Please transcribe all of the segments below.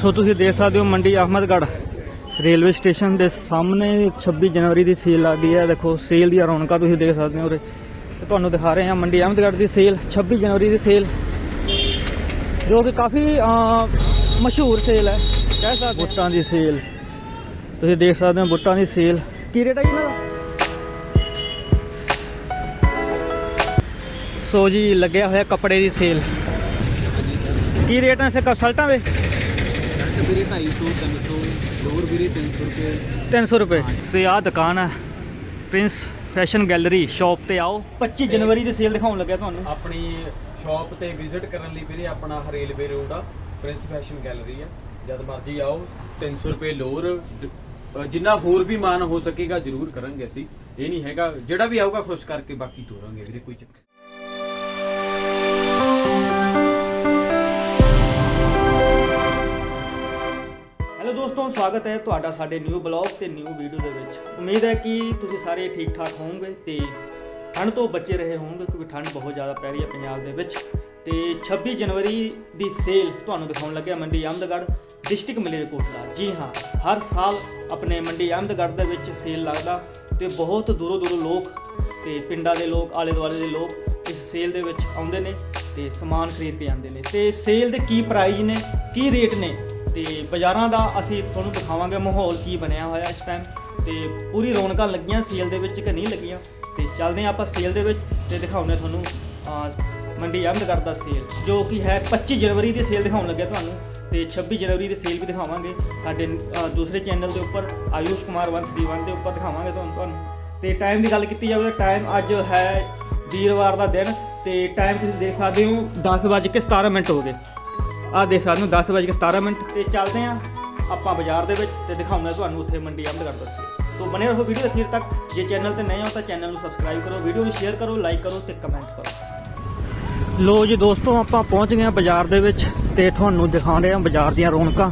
ਸੋ ਤੁਸੀਂ ਦੇਖ ਸਕਦੇ ਹੋ ਮੰਡੀ ਅਹਿਮਦਗੜ੍ਹ। ਰੇਲਵੇ ਸਟੇਸ਼ਨ ਦੇ ਸਾਹਮਣੇ 26 ਜਨਵਰੀ ਦੀ ਸੇਲ ਲੱਗਦੀ ਹੈ। ਦੇਖੋ, ਸੇਲ ਦੀਆਂ ਰੌਣਕਾਂ ਤੁਸੀਂ ਦੇਖ ਸਕਦੇ ਹੋ ਉਰੇ। ਤੁਹਾਨੂੰ ਦਿਖਾ ਰਹੇ ਹਾਂ ਮੰਡੀ ਅਹਿਮਦਗੜ੍ਹ ਦੀ ਸੇਲ 26 ਜਨਵਰੀ ਦੀ ਸੇਲ, ਜੋ ਕਿ ਕਾਫੀ ਮਸ਼ਹੂਰ ਸੇਲ ਹੈ। ਕਹਿ ਸਕਦੇ ਬੁੱਟਾਂ ਦੀ ਸੇਲ। ਤੁਸੀਂ ਦੇਖ ਸਕਦੇ ਹੋ ਬੁੱਟਾਂ ਦੀ ਸੇਲ। ਕੀ ਰੇਟ ਹੈ ਇਹਨਾਂ ਦਾ? ਸੋ ਜੀ, ਲੱਗਿਆ ਹੋਇਆ ਕੱਪੜੇ ਦੀ ਸੇਲ। ਕੀ ਰੇਟ ਹੈ ਸੇ ਸ਼ਰਟਾਂ ਦੇ? ਸ਼ਰਟ ਵੀਰੇ 250 300 ਲੋਰ ਵੀਰੇ 300 ਰੁਪਏ। 300 ਰੁਪਏ। ਸੇ ਆਹ ਦੁਕਾਨ ਹੈ ਪ੍ਰਿੰਸ ਫੈਸ਼ਨ ਗੈਲਰੀ ਸ਼ਾਪ ਤੇ ਆਓ। 25 ਜਨਵਰੀ ਦੀ ਸੇਲ ਦਿਖਾਉਣ ਲੱਗਿਆ ਤੁਹਾਨੂੰ। ਆਪਣੀ ਸ਼ਾਪ ਤੇ ਵਿਜ਼ਿਟ ਕਰਨ ਲਈ ਵੀਰੇ ਆਪਣਾ ਰੇਲਵੇ ਰੋਡ ਆ। ਪ੍ਰਿੰਸ ਫੈਸ਼ਨ ਗੈਲਰੀ ਆ। ਜਦ ਮਰਜ਼ੀ ਆਓ 300 ਰੁਪਏ ਲੋਰ। ਜਿੰਨਾ ਹੋਰ ਵੀ ਮਾਨ ਹੋ ਸਕੇਗਾ ਜ਼ਰੂਰ ਕਰਾਂਗੇ ਅਸੀਂ। ਇਹ ਨਹੀਂ ਹੈਗਾ ਜਿਹੜਾ ਵੀ ਆਊਗਾ ਖੁਸ਼ ਕਰਕੇ ਬਾਕੀ ਤੋਰਾਂਗੇ ਵੀਰੇ ਕੋਈ ਚੱਕਰ ਦੋਸਤੋ, ਸਵਾਗਤ ਹੈ ਤੁਹਾਡਾ ਸਾਡੇ ਨਿਊ ਬਲੌਗ ਤੇ ਨਿਊ ਵੀਡੀਓ ਦੇ ਵਿੱਚ। ਉਮੀਦ ਹੈ ਕਿ ਤੁਸੀਂ ਸਾਰੇ ਠੀਕ ਠਾਕ ਹੋਵੋਗੇ ਤੇ ਠੰਡ ਤੋਂ ਬਚੇ ਰਹੇ ਹੋਵੋਗੇ, ਕਿਉਂਕਿ ਠੰਡ ਬਹੁਤ ਜ਼ਿਆਦਾ ਪੈ ਰਹੀ ਹੈ ਪੰਜਾਬ ਦੇ ਵਿੱਚ। ਤੇ 26 ਜਨਵਰੀ ਦੀ ਸੇਲ ਤੁਹਾਨੂੰ ਦਿਖਾਉਣ ਲੱਗਿਆ ਮੰਡੀ ਅਹਿਮਦਗੜ੍ਹ, ਡਿਸਟ੍ਰਿਕਟ ਮਲੇਰਕੋਟਲਾ। ਜੀ ਹਾਂ, ਹਰ ਸਾਲ ਆਪਣੇ ਮੰਡੀ ਅਹਿਮਦਗੜ੍ਹ ਦੇ ਵਿੱਚ ਸੇਲ ਲੱਗਦਾ ਤੇ ਬਹੁਤ ਦੂਰੋਂ ਦੂਰੋਂ ਲੋਕ ਤੇ ਪਿੰਡਾਂ ਦੇ ਲੋਕ ਆਲੇ ਦੁਆਲੇ ਦੇ ਲੋਕ ਇਸ ਸੇਲ ਦੇ ਵਿੱਚ ਆਉਂਦੇ ਨੇ ਤੇ ਸਮਾਨ ਖਰੀਦ ਕੇ ਆਉਂਦੇ ਨੇ। ਤੇ ਸੇਲ ਦੇ ਕੀ ਪ੍ਰਾਈਜ਼ ਨੇ, ਕੀ ਰੇਟ ਨੇ ਤੇ ਬਾਜ਼ਾਰਾਂ ਦਾ ਅਸੀਂ ਤੁਹਾਨੂੰ ਦਿਖਾਵਾਂਗੇ ਮਾਹੌਲ ਕੀ ਬਣਿਆ ਹੋਇਆ ਇਸ ਟਾਈਮ ਤੇ ਪੂਰੀ ਰੌਣਕਾਂ ਲੱਗੀਆਂ ਸੇਲ ਦੇ ਵਿੱਚ ਕਿ ਨਹੀਂ ਲੱਗੀਆਂ ਤੇ ਚੱਲਦੇ ਹਾਂ ਆਪਾਂ ਸੇਲ ਦੇ ਵਿੱਚ ਤੇ ਦਿਖਾਉਂਦੇ ਤੁਹਾਨੂੰ ਮੰਡੀ ਅਹਿਮਦਗੜ੍ਹ ਕਰਦਾ ਸੇਲ ਜੋ ਕਿ ਹੈ 25 ਜਨਵਰੀ ਦੀ ਸੇਲ ਦਿਖਾਉਣ ਲੱਗਿਆ ਤੁਹਾਨੂੰ ਤੇ 26 ਜਨਵਰੀ ਦੀ ਸੇਲ ਵੀ ਦਿਖਾਵਾਂਗੇ। ਸਾਡੇ ਦੂਸਰੇ ਚੈਨਲ ਦੇ ਉੱਪਰ ਆਯੂਸ਼ ਕੁਮਾਰ 131 ਦੇ ਉੱਪਰ ਦਿਖਾਵਾਂਗੇ ਤੁਹਾਨੂੰ ਤੁਹਾਨੂੰ। ਤੇ ਟਾਈਮ ਦੀ ਗੱਲ ਕੀਤੀ ਜਾਵੇ ਤਾਂ ਟਾਈਮ ਅੱਜ ਹੈ ਵੀਰਵਾਰ ਦਾ ਦਿਨ ਤੇ ਟਾਈਮ ਤੁਸੀਂ ਦੇਖ ਸਕਦੇ ਹੋ 10:17 ਮਿੰਟ ਹੋ ਗਏ। ਆਹ ਦੇਖ ਸਕਦੇ ਹੋ 10:17 ਮਿੰਟ। ਤੇ ਚੱਲਦੇ ਆਂ ਆਪਾਂ ਬਾਜ਼ਾਰ ਦੇ ਵਿੱਚ ਤੇ ਦਿਖਾਉਂਦੇ ਹਾਂ ਤੁਹਾਨੂੰ ਉੱਥੇ ਮੰਡੀ ਅਹਿਮਦਗੜ੍ਹ ਕਰ ਸੇਲ ਸੋ ਬਣੇ ਰਹੋ ਵੀਡੀਓ ਅਖੀਰ ਤੱਕ। ਜੇ ਚੈਨਲ ਤੇ ਨਏ ਹੋ ਤਾਂ ਚੈਨਲ ਨੂੰ ਸਬਸਕ੍ਰਾਈਬ ਕਰੋ, ਵੀਡੀਓ ਨੂੰ ਸ਼ੇਅਰ ਕਰੋ, ਲਾਈਕ ਕਰੋ ਤੇ ਕਮੈਂਟ ਕਰੋ। ਲੋ ਜੀ ਦੋਸਤੋ, ਆਪਾਂ ਪਹੁੰਚ ਗਏ ਹਾਂ ਬਾਜ਼ਾਰ ਦੇ ਵਿੱਚ ਤੇ ਤੁਹਾਨੂੰ ਦਿਖਾਉਂਦੇ ਰਹੇ ਹਾਂ ਬਾਜ਼ਾਰ ਦੀਆਂ ਰੌਣਕਾਂ।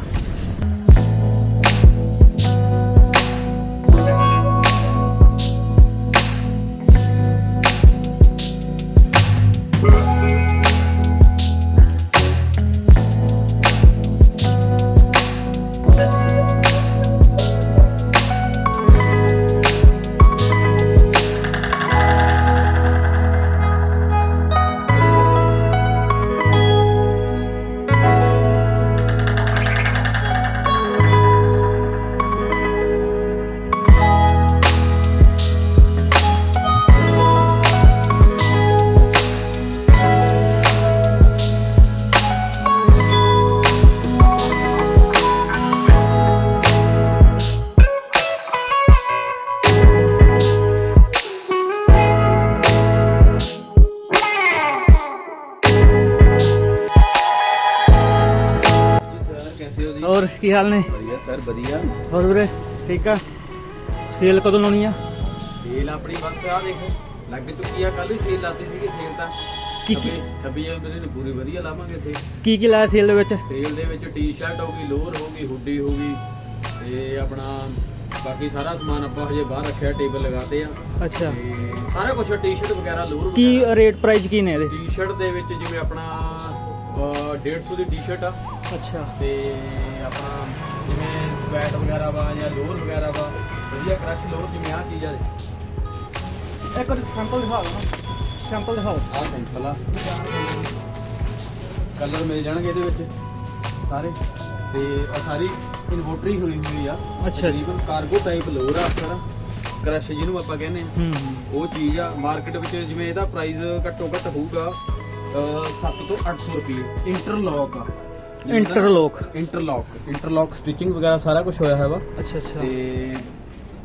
ਹਾਲ ਨੇ? ਵਧੀਆ ਸਰ ਵਧੀਆ। ਹੋਰ ਵੀਰੇ ਠੀਕ ਆ? ਸੇਲ ਕਦੋਂ ਲਾਉਣੀ ਆ? ਸੇਲ ਆਪਣੀ ਬਸ ਆ ਦੇਖੋ ਲੱਗ ਚੁੱਕੀ ਆ ਕੱਲ ਹੀ ਸੇਲ ਲਾਤੀ ਸੀਗੀ ਸੇਲ ਤਾਂ। ਕੀ- ਕੀ- 26 ਜਨਵਰੀ ਨੂੰ ਪੂਰੀ ਵਧੀਆ ਲਾਵਾਂਗੇ ਸੇਲ। ਕੀ ਕੀ ਲਾਇਆ ਸੇਲ ਦੇ ਵਿੱਚ? ਸੇਲ ਦੇ ਵਿੱਚ ਟੀ-ਸ਼ਰਟ ਹੋ ਗਈ ਲੋਅਰ ਹੋ ਗਈ ਹੁੱਡੀ ਹੋ ਗਈ ਤੇ ਆਪਣਾ ਬਾਕੀ ਸਾਰਾ ਸਮਾਨ ਆਪਾਂ ਹਜੇ ਬਾਹਰ ਰੱਖਿਆ ਟੇਬਲ ਲਗਾਤੇ ਆ। ਅੱਛਾ। ਸਾਰਾ ਕੁਝ ਟੀ-ਸ਼ਰਟ ਵਗੈਰਾ ਲੋਅਰ ਕੀ ਰੇਟ ਪ੍ਰਾਈਸ ਕੀ ਨੇ ਇਹਦੇ? ਟੀ-ਸ਼ਰਟ ਦੇ ਵਿੱਚ ਜਿਵੇਂ ਆਪਣਾ ਅਹ, 150 ਦੀ ਟੀ-ਸ਼ਰਟ ਆ। ਅੱਛਾ। ਤੇ ਆਪਣਾ ਜਿਵੇਂ ਸਵੈਟ ਵਗੈਰਾ ਵਾ ਜਾਂ ਲੋਅਰ ਵਗੈਰਾ ਵਾ ਵਧੀਆ ਕ੍ਰਸ਼ ਲੋਅਰ ਜਿਵੇਂ ਆ ਚੀਜ਼ ਆ ਇੱਕ ਸੈਂਪਲ ਦਿਖਾ ਦਿਓ ਸੈਂਪਲ ਦਿਖਾਓ। ਆ ਸਿੰਪਲ ਆ। ਕਲਰ ਮਿਲ ਜਾਣਗੇ ਇਹਦੇ ਵਿੱਚ ਸਾਰੇ। ਤੇ ਆ ਸਾਰੀ ਇਨਵੋਟਰੀ ਹੋਈ ਹੋਈ ਆ। ਅੱਛਾ ਜੀ। ਕਾਰਗੋ ਟਾਈਪ ਲੋਅਰ ਆ ਸਾਰਾ ਕ੍ਰਸ਼ ਜਿਹਨੂੰ ਆਪਾਂ ਕਹਿੰਦੇ ਆ। ਉਹ ਚੀਜ਼ ਆ ਮਾਰਕੀਟ ਵਿੱਚ ਜਿਵੇਂ ਇਹਦਾ ਪ੍ਰਾਈਸ ਘੱਟੋ ਘੱਟ ਹੋਊਗਾ 7 ਤੋਂ 800 ਰੁਪਏ। ਇੰਟਰਲੌਕ ਆ। ਇੰਟਰਲੋਕ ਇੰਟਰਲੌਕ ਇੰਟਰਲੌਕ ਸਟਿਚਿੰਗ ਵਗੈਰਾ ਸਾਰਾ ਕੁਝ ਹੋਇਆ ਹੈ ਵਾ ਅੱਛਾ ਅੱਛਾ। ਤੇ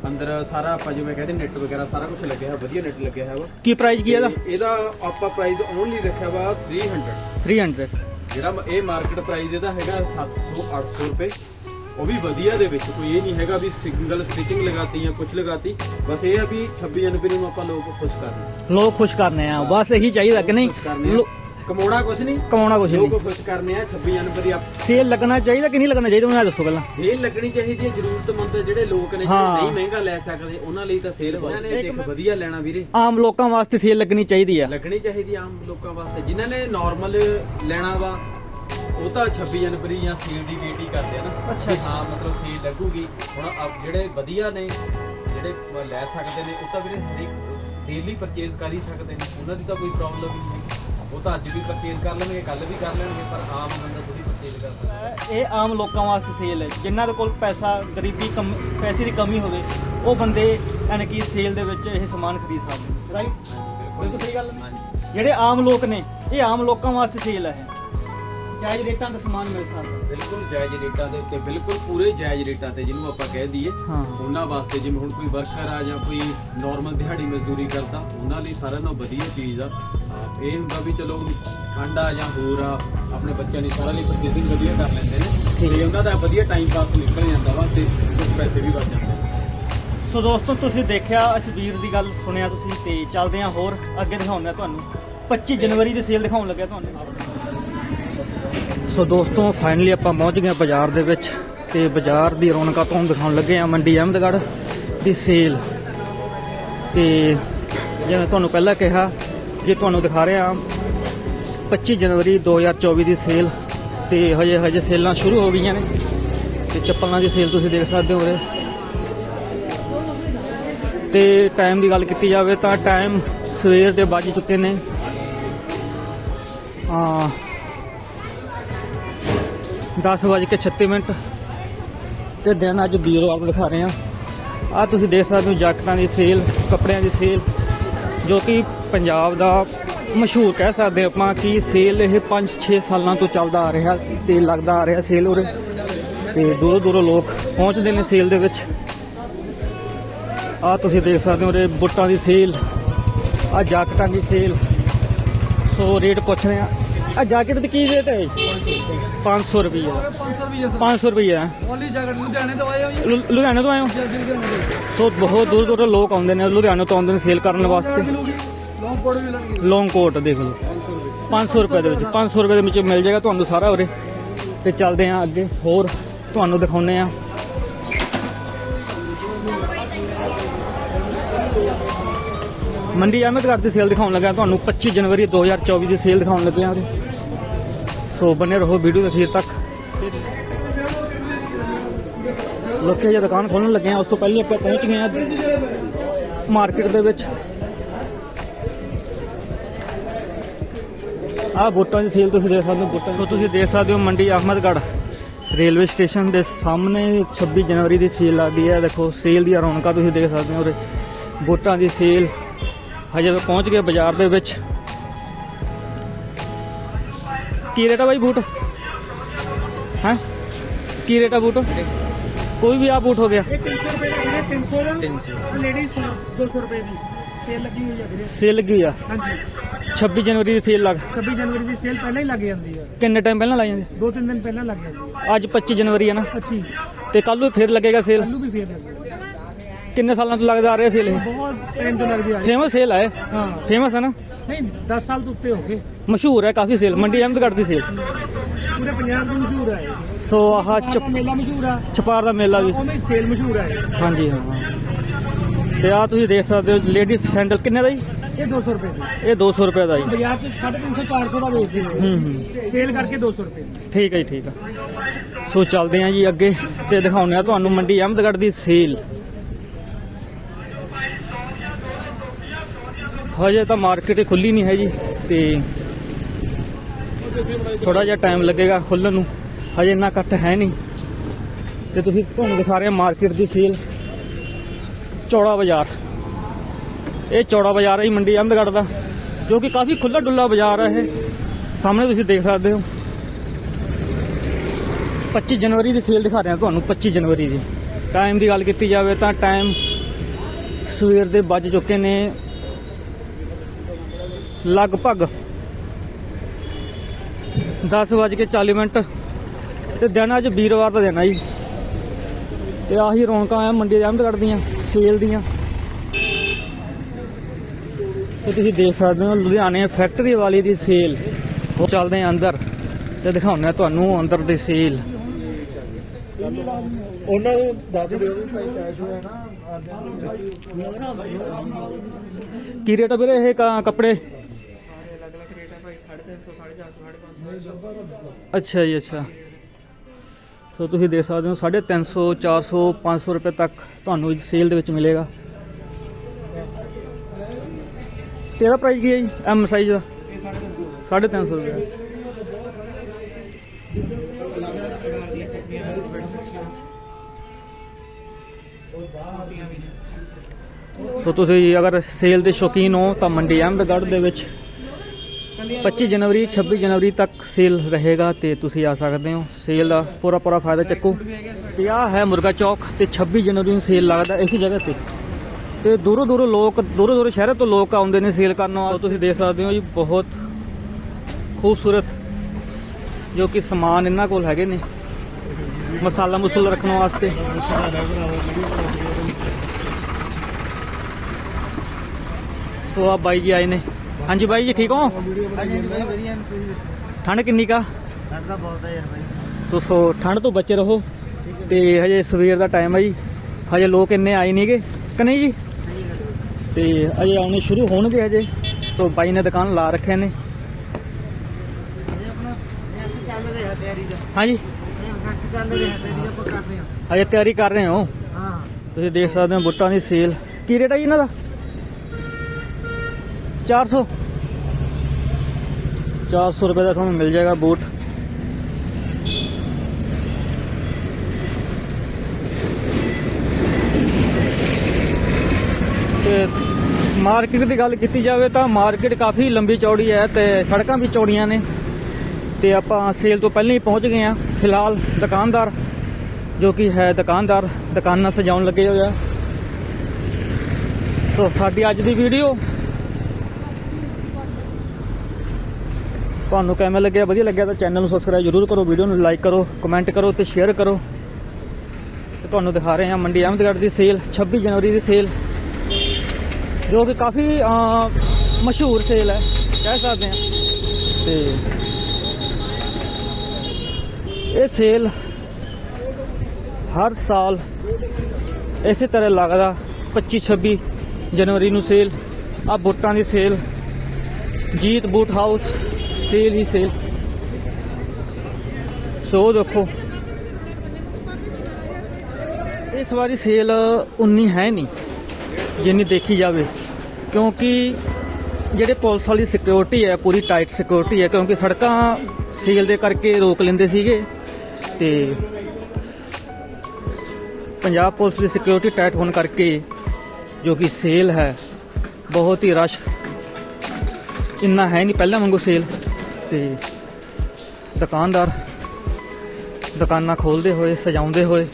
ਅੰਦਰ ਸਾਰਾ ਆਪਾਂ ਜਿਵੇਂ ਕਹਿੰਦੇ ਨੈਟ ਵਗੈਰਾ ਸਾਰਾ ਕੁਝ ਲੱਗਿਆ ਹੈ ਵਧੀਆ ਨੈਟ ਲੱਗਿਆ ਹੈ ਵਾ ਕੀ ਪ੍ਰਾਈਸ ਕੀ ਇਹਦਾ? ਇਹਦਾ ਆਪਾਂ ਪ੍ਰਾਈਸ ਓਨਲੀ ਰੱਖਿਆ ਵਾ 300 300 ਜਿਹੜਾ ਇਹ ਮਾਰਕੀਟ ਪ੍ਰਾਈਸ ਇਹਦਾ ਹੈਗਾ 700 800 ਰੁਪਏ। ਉਹ ਵੀ ਵਧੀਆ ਦੇ ਵਿੱਚ ਕੋਈ ਇਹ ਨਹੀਂ ਹੈਗਾ ਵੀ ਸਿੰਗਲ ਸਟਿਚਿੰਗ ਲਗਾਤੀ ਜਾਂ ਕੁਝ ਲਗਾਤੀ। ਬਸ ਇਹ ਆ ਵੀ 26 ਜਨਵਰੀ ਨੂੰ ਆਪਾਂ ਲੋਕ ਖੁਸ਼ ਕਰਨਾ ਲੋਕ ਖੁਸ਼ ਕਰਨੇ ਆ। ਬਸ ਇਹੀ ਚਾਹੀਦਾ ਕਿ ਨਹੀਂ ਖੁਸ਼ ਕਰਨੇ ਆ। ਲੋ- ਕਮਾਉਣਾ ਕੁਝ ਨਹੀਂ। ਕਮਾਉਣਾ ਕੁਝ ਲੋਕ ਨਹੀਂ। ਖੁਸ਼ ਕਰਨੇ ਆ 26 ਜਨਵਰੀ ਆਪ ਸੇਲ ਲੱਗਣਾ ਚਾਹੀਦਾ ਕਿ ਨਹੀਂ ਲੱਗਣਾ ਚਾਹੀਦਾ ਮੈਨੂੰ ਇਹ ਦੱਸੋ ਪਹਿਲਾਂ। ਸੇਲ ਲੱਗਣੀ ਚਾਹੀਦੀ ਹੈ ਜ਼ਰੂਰਤਮੰਦ ਜਿਹੜੇ ਲੋਕ ਨੇ ਹਾਂ। ਜਿਹੜੇ ਨਹੀਂ ਮਹਿੰਗਾ ਲੈ ਸਕਦੇ ਉਹਨਾਂ ਲਈ ਤਾਂ ਸੇਲ ਉਹਨਾਂ ਨੇ ਦੇਖ ਵਧੀਆ ਲੈਣਾ ਵੀਰੇ। ਆਮ ਲੋਕਾਂ ਵਾਸਤੇ ਸੇਲ ਲੱਗਣੀ ਚਾਹੀਦੀ ਆ। ਲੱਗਣੀ ਚਾਹੀਦੀ ਆਮ ਲੋਕਾਂ ਵਾਸਤੇ। ਜਿਨ੍ਹਾਂ ਨੇ ਨਾਰਮਲ ਲੈਣਾ ਵਾ ਉਹ ਤਾਂ 26 ਜਨਵਰੀ ਜਾਂ ਸੇਲ ਦੀ ਵੇਟ ਹੀ ਕਰਦੇ ਆ ਨਾ। ਅੱਛਾ, ਵੀ ਹਾਂ ਮਤਲਬ ਸੇਲ ਲੱਗੂਗੀ। ਹੁਣ ਆਪ ਜਿਹੜੇ ਵਧੀਆ ਨੇ ਜਿਹੜੇ ਲੈ ਸਕਦੇ ਨੇ ਉਹ ਤਾਂ ਵੀਰੇ ਹਰੇਕ ਡੇਲੀ ਪਰਚੇਜ਼ ਕਰ ਹੀ ਸਕਦੇ ਨੇ। ਉਹਨਾਂ ਦੀ ਤਾਂ ਕੋਈ ਪ੍ਰੋਬਲਮ ਨਹੀਂ। ਹੈ ਉਹ ਤਾਂ ਅੱਜ ਵੀ ਪਰਚੇਜ਼ ਕਰ ਲੈਣਗੇ ਕੱਲ ਵੀ ਕਰ ਲੈਣਗੇ ਪਰ ਆਮ ਬੰਦਾ ਥੋੜੀ ਪਰਚੇਜ਼ ਕਰ ਸਕਦਾ। ਇਹ ਆਮ ਲੋਕਾਂ ਵਾਸਤੇ ਸੇਲ ਹੈ। ਜਿਨ੍ਹਾਂ ਦੇ ਕੋਲ ਪੈਸਾ ਗਰੀਬੀ ਕਮ ਪੈਸੇ ਦੀ ਕਮੀ ਹੋਵੇ ਉਹ ਬੰਦੇ ਯਾਨੀ ਕਿ ਸੇਲ ਦੇ ਵਿੱਚ ਇਹ ਸਮਾਨ ਖਰੀਦ ਸਕਦੇ ਰਾਈਟ ਬਿਲਕੁਲ ਸਹੀ ਗੱਲ ਹੈ। ਜਿਹੜੇ ਆਮ ਲੋਕ ਨੇ ਇਹ ਆਮ ਲੋਕਾਂ ਵਾਸਤੇ ਸੇਲ ਹੈ। ਜਾਇਜ਼ ਰੇਟਾਂ ਦਾ ਸਮਾਨ ਮਿਲ ਸਕਦਾ। ਬਿਲਕੁਲ ਜਾਇਜ਼ ਰੇਟਾਂ ਦੇ ਉੱਤੇ ਬਿਲਕੁਲ ਪੂਰੇ ਜਾਇਜ਼ ਰੇਟਾਂ ਤੇ ਜਿਹਨੂੰ ਆਪਾਂ ਕਹਿ ਦਈਏ। ਉਹਨਾਂ ਵਾਸਤੇ ਜਿਵੇਂ ਹੁਣ ਕੋਈ ਵਰਕਰ ਆ ਜਾਂ ਕੋਈ ਨਾਰਮਲ ਦਿਹਾੜੀ ਮਜ਼ਦੂਰੀ ਕਰਦਾ ਉਹਨਾਂ ਲਈ ਸਾਰਿਆਂ ਨਾਲੋਂ ਵਧੀਆ ਚੀਜ਼ ਆ। ਇਹ ਹੁੰਦਾ ਵੀ ਚਲੋ ਠੰਡ ਆ ਜਾਂ ਹੋਰ ਆ ਆਪਣੇ ਬੱਚਿਆਂ ਦੀ ਸਾਰਿਆਂ ਲਈ ਪਰਚੇਜ਼ਿੰਗ ਵਧੀਆ ਕਰ ਲੈਂਦੇ ਨੇ। ਤੇ ਉਹਨਾਂ ਦਾ ਵਧੀਆ ਟਾਈਮ ਪਾਸ ਨਿਕਲ ਜਾਂਦਾ ਵਾ ਤੇ ਕੁਝ ਪੈਸੇ ਵੀ ਬਚ ਜਾਂਦੇ ਨੇ। ਸੋ ਦੋਸਤੋ ਤੁਸੀਂ ਦੇਖਿਆ ਇਸ ਵੀਰ ਦੀ ਗੱਲ ਸੁਣਿਆ ਤੁਸੀਂ ਤੇ ਚੱਲਦੇ ਹਾਂ ਹੋਰ। ਅੱਗੇ ਦਿਖਾਉਂਦੇ ਤੁਹਾਨੂੰ। 25 ਜਨਵਰੀ ਦੀ ਸੇਲ ਦਿਖਾਉਣ ਲੱਗਿਆ ਤੁਹਾਨੂੰ। ਸੋ ਦੋਸਤੋ ਫਾਈਨਲੀ ਆਪਾਂ ਪਹੁੰਚ ਗਏ ਬਾਜ਼ਾਰ ਦੇ ਵਿੱਚ ਤੇ ਬਾਜ਼ਾਰ ਦੀ ਰੌਣਕਾਂ ਤੁਹਾਨੂੰ ਦਿਖਾਉਣ ਲੱਗੇ ਆ ਮੰਡੀ ਅਹਿਮਦਗੜ੍ਹ ਦੀ ਸੇਲ ਤੇ ਜਿਵੇਂ ਤੁਹਾਨੂੰ ਪਹਿਲਾਂ ਕਿਹਾ ਜੇ ਤੁਹਾਨੂੰ ਦਿਖਾ ਰਿਹਾ 25 ਜਨਵਰੀ 2024 ਦੀ ਸੇਲ ਤੇ ਹਜੇ ਹਜੇ ਸੇਲਾਂ ਸ਼ੁਰੂ ਹੋ ਗਈਆਂ ਨੇ ਤੇ ਚੱਪਲਾਂ ਦੀ ਸੇਲ ਤੁਸੀਂ ਦੇਖ ਸਕਦੇ ਹੋ ਉਰੇ। ਤੇ ਟਾਈਮ ਦੀ ਗੱਲ ਕੀਤੀ ਜਾਵੇ ਤਾਂ ਟਾਈਮ ਸਵੇਰ ਦੇ ਵੱਜ ਚੁੱਕੇ ਨੇ। ਆ 10 ਵੱਜ ਕੇ 36 ਮਿੰਟ ਤੇ ਦਿਨ ਅੱਜ ਵੀਰਵਾਰ ਨੂੰ ਦਿਖਾ ਰਹੇ ਆ ਆ ਤੁਸੀਂ ਦੇਖ ਸਕਦੇ ਹੋ ਜੈਕਟਾਂ ਦੀ ਸੇਲ, ਕੱਪੜਿਆਂ ਦੀ ਸੇਲ, ਜੋ ਕਿ ਪੰਜਾਬ ਦਾ ਮਸ਼ਹੂਰ ਕਹਿ ਸਕਦੇ ਆਪਾਂ ਕਿ ਸੇਲ ਇਹ 5-6 ਸਾਲਾਂ ਤੋਂ ਚੱਲਦਾ ਆ ਰਿਹਾ ਤੇ ਲੱਗਦਾ ਆ ਰਿਹਾ ਸੇਲ ਉਰੇ। ਤੇ ਦੂਰੋਂ ਦੂਰੋਂ ਲੋਕ ਪਹੁੰਚਦੇ ਨੇ ਸੇਲ ਦੇ ਵਿੱਚ। ਆ ਤੁਸੀਂ ਦੇਖ ਸਕਦੇ ਹੋ ਰੇ ਬੁੱਟਾਂ ਦੀ ਸੇਲ ਆ ਜੈਕਟਾਂ ਦੀ ਸੇਲ। ਸੋ ਰੇਟ ਪੁੱਛਦੇ ਆ ਆ ਜੈਕਟ ਦੀ ਕੀ ਰੇਟ ਹੈ 500 ਰੁਪਏ 500 ਰੁਪਏ ਸਰ 500 ਰੁਪਏ ਹੈ। ਓਨਲੀ ਜੈਕਟ ਲੁਧਿਆਣੇ ਤੋਂ ਆਏ ਹੋ ਲੁਧਿਆਣੇ ਤੋਂ ਆਏ ਹੋ? ਸੋ ਬਹੁਤ ਦੂਰ ਦੂਰ ਲੋਕ ਆਉਂਦੇ ਨੇ ਲੁਧਿਆਣੇ ਤੋਂ ਆਉਂਦੇ ਨੇ ਸੇਲ ਕਰਨ ਵਾਸਤੇ। ਲੌਂਗ ਕੋਡ ਵੀ ਲਣਗੇ ਲੌਂਗ ਕੋਟ ਦੇਖ ਲਓ। 500 ਰੁਪਏ ਦੇ ਵਿੱਚ 500 ਰੁਪਏ ਦੇ ਵਿੱਚ ਮਿਲ ਜਾਏਗਾ ਤੁਹਾਨੂੰ ਸਾਰਾ ਉਰੇ। ਤੇ ਚੱਲਦੇ ਆਂ ਅੱਗੇ, ਹੋਰ ਤੁਹਾਨੂੰ ਦਿਖਾਉਨੇ ਆ ਮੰਡੀ ਅਹਿਮਦਗੜ੍ਹ ਦੀ ਸੇਲ ਦਿਖਾਉਣ ਲੱਗਾ ਤੁਹਾਨੂੰ 25 ਜਨਵਰੀ 2024 ਦੀ ਸੇਲ ਦਿਖਾਉਣ ਲੱਗੇ ਆ ਸੋ ਬਨੇ ਰਹੋ ਵੀਡੀਓ ਦੇ ਅਖੀਰ ਤੱਕ। ਲੋਕੇ ਜੇ ਦੁਕਾਨ ਖੋਲਣ ਲੱਗੇ ਆ ਉਸ ਤੋਂ ਪਹਿਲੇ ਆਪਾਂ ਪਹੁੰਚ ਗਏ ਆ ਮਾਰਕੀਟ ਦੇ ਵਿੱਚ। ਆਹ ਵੋਟਾਂ ਦੀ ਸੇਲ ਤੁਸੀਂ ਦੇਖ ਸਕਦੇ ਹੋ ਵੋਟਾਂ ਸੋ ਤੁਸੀਂ ਦੇਖ ਸਕਦੇ ਹੋ ਮੰਡੀ ਅਹਿਮਦਗੜ੍ਹ। ਰੇਲਵੇ ਸਟੇਸ਼ਨ ਦੇ ਸਾਹਮਣੇ 26 ਜਨਵਰੀ ਦੀ ਸੇਲ ਲੱਗਦੀ ਹੈ। ਦੇਖੋ ਸੇਲ ਦੀਆਂ ਰੌਣਕਾਂ ਤੁਸੀਂ ਦੇਖ ਸਕਦੇ ਹੋ ਉਰੇ ਵੋਟਾਂ ਦੀ ਸੇਲ ਹਜੇ ਪਹੁੰਚ ਗਏ ਬਾਜ਼ਾਰ ਦੇ ਵਿੱਚ। ਕੀ ਰੇਟ ਆ ਬਾਈ ਬੂਟ? ਹੈ? ਕੀ ਰੇਟ ਆ ਬੂਟ? ਕੋਈ ਵੀ ਆ ਬੂਟ ਹੋ ਗਿਆ। ਇਹ 300 ਰੁਪਏ ਦਾ ਇਹ 300 ਦਾ? 300 ਲੇਡੀਜ਼ 200 ਰੁਪਏ ਦੀ। ਸੇਲ ਲੱਗੀ ਹੋਈ ਹੈ ਵੀਰੇ। ਸੇਲ ਲੱਗੀ ਆ। ਹਾਂਜੀ। 26 ਜਨਵਰੀ ਦੀ ਸੇਲ ਲੱਗ 26 ਜਨਵਰੀ ਦੀ ਸੇਲ ਪਹਿਲਾਂ ਹੀ ਲੱਗ ਜਾਂਦੀ ਹੈ ਕਿੰਨੇ ਟਾਈਮ ਪਹਿਲਾਂ ਲਾਈ ਜਾਂਦੀ? ਦੋ ਤਿੰਨ ਦਿਨ ਪਹਿਲਾਂ ਲੱਗ ਜਾਂਦੀ ਹੈ ਅੱਜ 25 ਜਨਵਰੀ ਹੈ ਨਾ। ਅੱਛੀ। ਤੇ ਕੱਲ ਨੂੰ ਫਿਰ ਲੱਗੇਗਾ ਸੇਲ ਕੱਲੂ ਵੀ ਫੇਰ ਲੱਗਦੀ ਹੈ ਕਿੰਨੇ ਸਾਲਾਂ ਤੋਂ ਲੱਗਦਾ ਆ ਰਿਹਾ ਸੇਲ ਇਹ? ਬਹੁਤ ਟਾਈਮ ਤੋਂ ਲੱਗਦੀ ਹੈ ਫੇਮਸ ਸੇਲ ਹੈ ਹਾਂ। ਫੇਮਸ ਹੈ ਨਾ? ਨਹੀਂ 10 ਸਾਲ ਤੋਂ ਉੱਤੇ ਹੋ ਗਏ। ਮਸ਼ਹੂਰ ਹੈ ਕਾਫੀ ਸੇਲ ਮੰਡੀ ਅਹਿਮਦਗੜ੍ਹ ਦੀ ਸੇਲ ਪੂਰੇ ਪੰਜਾਬ ਦੀ ਮਸ਼ਹੂਰ ਹੈ। ਸੋ ਆਹ ਚਪ- ਮੇਲਾ ਮਸ਼ਹੂਰ ਆ। ਛਪਾਰ ਦਾ ਮੇਲਾ ਵੀ। ਉਵੇਂ ਸੇਲ ਮਸ਼ਹੂਰ ਹੈ ਹਾਂਜੀ ਹਾਂ। ਤੇ ਆ ਤੁਸੀਂ ਦੇਖ ਸਕਦੇ ਹੋ ਲੇਡੀਜ਼ ਸੈਂਡਲ ਕਿੰਨੇ ਦਾ ਜੀ? ਇਹ 200 ਰੁਪਏ ਦੀ। ਇਹ 200 ਰੁਪਏ ਦਾ ਜੀ। ਬਾਜ਼ਾਰ 'ਚ 350 400 ਦਾ ਵੇਚਦੇ ਨੇ। ਹੂੰ ਹੂੰ। ਸੇਲ ਕਰਕੇ 200 ਰੁਪਏ। ਦੀ ਠੀਕ ਹੈ ਜੀ ਠੀਕ ਆ। ਸੋ ਚੱਲਦੇ ਹਾਂ ਜੀ ਅੱਗੇ ਤੇ ਦਿਖਾਉਂਦੇ ਆ ਤੁਹਾਨੂੰ ਮੰਡੀ ਅਹਿਮਦਗੜ੍ਹ ਦੀ ਸੇਲ। ਹਜੇ ਤਾਂ ਮਾਰਕੀਟ ਖੁੱਲੀ ਨਹੀਂ ਹੈ ਜੀ ਤੇ ਥੋੜਾ ਜਿਹਾ ਟਾਈਮ ਲੱਗੇਗਾ ਖੁੱਲਣ ਨੂੰ। ਹਜੇ ਇੰਨਾ ਇਕੱਠ ਹੈ ਨਹੀਂ। ਤੇ ਤੁਸੀਂ ਤੁਹਾਨੂੰ ਦਿਖਾ ਰਹੇ ਮਾਰਕੀਟ ਦੀ ਸੇਲ। ਚੌੜਾ ਬਾਜ਼ਾਰ। ਇਹ ਚੌੜਾ ਬਾਜ਼ਾਰ ਹੈ ਜੀ, ਮੰਡੀ ਅਹਿਮਦਗੜ੍ਹ ਦਾ, ਜੋ ਕਿ ਕਾਫੀ ਖੁੱਲਾ ਡੁੱਲਾ ਬਾਜ਼ਾਰ ਹੈ ਇਹ। ਸਾਹਮਣੇ ਤੁਸੀਂ ਦੇਖ ਸਕਦੇ ਹੋ। 25 ਜਨਵਰੀ ਦੀ ਸੇਲ ਦਿਖਾ ਰਿਹਾ ਤੁਹਾਨੂੰ 25 ਜਨਵਰੀ ਦੀ। ਟਾਈਮ ਦੀ ਗੱਲ ਕੀਤੀ ਜਾਵੇ ਤਾਂ ਟਾਈਮ ਸਵੇਰ ਦੇ ਵੱਜ ਚੁੱਕੇ ਨੇ ਲਗਭਗ 10 ਵੱਜ ਕੇ 40 ਮਿੰਟ। ਤੇ ਦਿਨ ਅੱਜ ਵੀਰਵਾਰ ਦਾ ਦਿਨ ਆ ਜੀ। ਤੇ ਆਹੀ ਰੌਣਕਾਂ ਆ ਮੰਡੀ ਦੇ ਅਹਿਮਦਗੜ੍ਹ ਦੀਆਂ ਸੇਲ ਦੀਆਂ। ਤੇ ਤੁਸੀਂ ਦੇਖ ਸਕਦੇ ਹੋ ਲੁਧਿਆਣੇ ਫੈਕਟਰੀ ਵਾਲੀ ਦੀ ਸੇਲ। ਉਹ ਚੱਲਦੇ ਆ ਅੰਦਰ ਤੇ ਦਿਖਾਉਂਦੇ ਆ ਤੁਹਾਨੂੰ ਅੰਦਰ ਦੀ ਸੇਲ। ਉਹਨਾਂ ਨੂੰ ਦੱਸ ਦਿਓ ਵੀ ਭਾਈ ਕੈਸ਼ ਹੋਇਆ ਨਾ ਕੀ ਰੇਟ ਆ ਵੀਰੇ ਇਹ ਕੱਪੜੇ? ਅੱਛਾ ਜੀ ਅੱਛਾ। ਸੋ ਤੁਸੀਂ ਦੇਖ ਸਕਦੇ ਹੋ 350 400 500 ਰੁਪਏ ਤੱਕ ਤੁਹਾਨੂੰ ਸੇਲ ਦੇ ਵਿੱਚ ਮਿਲੇਗਾ। ਤੇ ਇਹਦਾ ਪ੍ਰਾਈਸ ਕੀ ਹੈ ਜੀ? ਐਮ ਸਾਈਜ਼ ਦਾ? ਇਹ 350 350 ਰੁਪਏ। ਸੋ ਤੁਸੀਂ ਅਗਰ ਸੇਲ ਦੇ ਸ਼ੌਕੀਨ ਹੋ ਤਾਂ ਮੰਡੀ ਅਹਿਮਦਗੜ੍ਹ ਦੇ ਵਿੱਚ 25 ਜਨਵਰੀ 26 ਜਨਵਰੀ ਤੱਕ ਸੇਲ ਰਹੇਗਾ ਤੇ ਤੁਸੀਂ ਆ ਸਕਦੇ ਹੋ। ਸੇਲ ਦਾ ਪੂਰਾ ਪੂਰਾ ਫਾਇਦਾ ਚੱਕੋ। ਤੇ ਆਹ ਹੈ ਮੁਰਗਾ ਚੌਕ ਤੇ 26 ਜਨਵਰੀ ਨੂੰ ਸੇਲ ਲੱਗਦਾ ਇਸੇ ਜਗ੍ਹਾ ਤੇ। ਤੇ ਦੂਰੋਂ ਦੂਰੋਂ ਲੋਕ, ਦੂਰੋਂ ਦੂਰੋਂ ਸ਼ਹਿਰਾਂ ਤੋਂ ਲੋਕ ਆਉਂਦੇ ਨੇ ਸੇਲ ਕਰਨ ਵਾਸਤੇ। ਤੁਸੀਂ ਦੇਖ ਸਕਦੇ ਹੋ ਜੀ, ਬਹੁਤ ਖੂਬਸੂਰਤ ਜੋ ਕਿ ਸਮਾਨ ਇਹਨਾਂ ਕੋਲ ਹੈਗੇ ਨੇ, ਮਸਾਲਾ ਮਸੂਲ ਰੱਖਣ ਵਾਸਤੇ। ਸੋ ਆ ਬਾਈ ਜੀ ਆਏ ਨੇ। ਹਾਂਜੀ ਬਾਈ ਜੀ, ਠੀਕ ਹੋ? ਠੰਡ ਕਿੰਨੀ ਕਾ? ਠੰਡ ਤਾਂ ਬਹੁਤ ਹੈ ਯਾਰ ਬਾਈ ਤੁਸੀਂ ਠੰਡ ਤੋਂ ਬਚੇ ਰਹੋ, ਤੇ ਹਜੇ ਸਵੇਰ ਦਾ ਟਾਈਮ ਹੈ ਜੀ। ਹਜੇ ਲੋਕ ਇੰਨੇ ਆਏ ਨਹੀਂਗੇ ਕਿ ਨਹੀਂ ਜੀ? ਤੇ ਅਜੇ ਆਉਣੇ ਸ਼ੁਰੂ ਹੋਣਗੇ ਹਜੇ ਸੋ ਬਾਈ ਨੇ ਦੁਕਾਨ ਲਾ ਰੱਖੇ ਨੇ। ਹਾਂਜੀ। ਹਜੇ ਤਿਆਰੀ ਕਰ ਰਹੇ ਹੋ। ਹਾਂ? ਤੁਸੀਂ ਦੇਖ ਸਕਦੇ ਹੋ ਬੁੱਟਾਂ ਦੀ ਸੇਲ। ਕੀ ਰੇਟ ਹੈ ਜੀ ਇਹਨਾਂ ਦਾ? 400 400 ਰੁਪਏ ਦਾ ਤੁਹਾਨੂੰ ਮਿਲ ਜਾਏਗਾ ਬੂਟ। ਮਾਰਕੀਟ ਦੀ ਗੱਲ ਕੀਤੀ ਜਾਵੇ ਤਾਂ ਮਾਰਕੀਟ ਕਾਫੀ ਲੰਬੀ ਚੌੜੀ ਹੈ ਤੇ ਸੜਕਾਂ ਵੀ ਚੌੜੀਆਂ ਨੇ ਤੇ ਆਪਾਂ ਸੇਲ ਤੋਂ ਪਹਿਲਾਂ ਹੀ ਪਹੁੰਚ ਗਏ ਆ ਫਿਲਹਾਲ ਦੁਕਾਨਦਾਰ, ਜੋ ਕਿ ਹੈ ਦੁਕਾਨਦਾਰ, ਦੁਕਾਨਾਂ ਸਜਾਉਣ ਲੱਗੇ ਹੋਏ ਆ। ਸੋ ਸਾਡੀ ਅੱਜ ਦੀ ਵੀਡੀਓ ਤੁਹਾਨੂੰ ਕਿਵੇਂ ਲੱਗਿਆ, ਵਧੀਆ ਲੱਗਿਆ ਤਾਂ ਚੈਨਲ ਨੂੰ ਸਬਸਕ੍ਰਾਈਬ ਜ਼ਰੂਰ ਕਰੋ, ਵੀਡੀਓ ਨੂੰ ਲਾਈਕ ਕਰੋ ਕਮੈਂਟ ਕਰੋ ਤੇ ਸ਼ੇਅਰ ਕਰੋ। ਤੇ ਤੁਹਾਨੂੰ ਦਿਖਾ ਰਹੇ ਹਾਂ ਮੰਡੀ ਅਹਿਮਦਗੜ੍ਹ ਦੀ ਸੇਲ 26 ਜਨਵਰੀ ਦੀ ਸੇਲ ਜੋ ਕਿ ਕਾਫੀ ਮਸ਼ਹੂਰ ਸੇਲ ਹੈ, ਕਹਿ ਸਕਦੇ ਹਾਂ। ਤੇ ਇਹ ਸੇਲ ਹਰ ਸਾਲ ਇਸੇ ਤਰ੍ਹਾਂ ਲੱਗਦਾ 25 26 ਜਨਵਰੀ ਨੂੰ ਸੇਲ ਆ ਬੂਟਾਂ ਦੀ sale Jeet boot house sale ਹੀ ਸੇਲ ਸੋ ਦੇਖੋ, ਇਸ ਵਾਰੀ ਸੇਲ ਉਨੀ ਹੈ ਨਹੀਂ, ਜਿੰਨੀ ਦੇਖੀ ਜਾਵੇ। ਕਿਉਂਕਿ ਜਿਹੜੇ ਪੁਲਿਸ ਵਾਲੀ ਸਿਕਿਉਰਿਟੀ ਹੈ, ਪੂਰੀ ਟਾਈਟ ਸਿਕਿਉਰਿਟੀ ਹੈ, ਕਿਉਂਕਿ ਸੜਕਾਂ ਸੇਲ ਦੇ ਕਰਕੇ ਰੋਕ ਲੈਂਦੇ ਸੀਗੇ ਤੇ ਪੰਜਾਬ ਪੁਲਿਸ ਦੀ ਸਿਕਿਉਰਿਟੀ ਟਾਈਟ ਹੋਣ ਕਰਕੇ ਜੋ ਕਿ ਸੇਲ ਹੈ, ਬਹੁਤ ਹੀ ਰਸ਼ ਇੰਨਾ ਹੈ ਨਹੀਂ ਪਹਿਲਾਂ ਵਾਂਗੂ ਸੇਲ ਤੇ ਦੁਕਾਨਦਾਰ ਦੁਕਾਨਾਂ ਖੋਲਦੇ ਹੋਏ, ਸਜਾਉਂਦੇ ਹੋਏ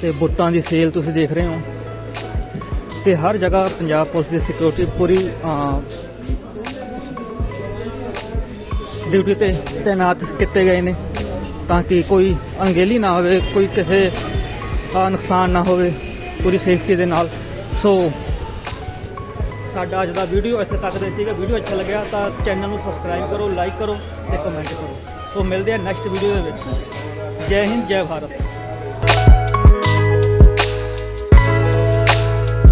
ਤੇ ਬੁੱਟਾਂ ਦੀ ਸੇਲ ਤੁਸੀਂ ਦੇਖ ਰਹੇ ਹੋ। ਤੇ ਹਰ ਜਗ੍ਹਾ ਪੰਜਾਬ ਪੁਲਿਸ ਦੀ ਸਿਕਿਉਰਿਟੀ ਪੂਰੀ ਡਿਊਟੀ ਤੇ ਤਾਇਨਾਤ ਕੀਤੇ ਗਏ ਨੇ ਤਾਂ ਕਿ ਕੋਈ ਅੰਗੇਲੀ ਨਾ ਹੋਵੇ, ਕੋਈ ਕਿਸੇ ਦਾ ਨੁਕਸਾਨ ਨਾ ਹੋਵੇ, ਪੂਰੀ ਸੇਫਟੀ ਦੇ ਨਾਲ। ਸੋ ਸਾਡਾ ਅੱਜ ਦਾ ਵੀਡੀਓ ਇੱਥੇ ਤੱਕ ਦੇ ਸੀਗਾ। ਵੀਡੀਓ ਅੱਛਾ ਲੱਗਿਆ ਤਾਂ ਚੈਨਲ ਨੂੰ ਸਬਸਕ੍ਰਾਈਬ ਕਰੋ ਲਾਈਕ ਕਰੋ ਤੇ ਕਮੈਂਟ ਕਰੋ। ਸੋ ਮਿਲਦੇ ਆ ਨੈਕਸਟ ਵੀਡੀਓ ਦੇ ਵਿੱਚ। ਜੈ ਹਿੰਦ, ਜੈ ਭਾਰਤ।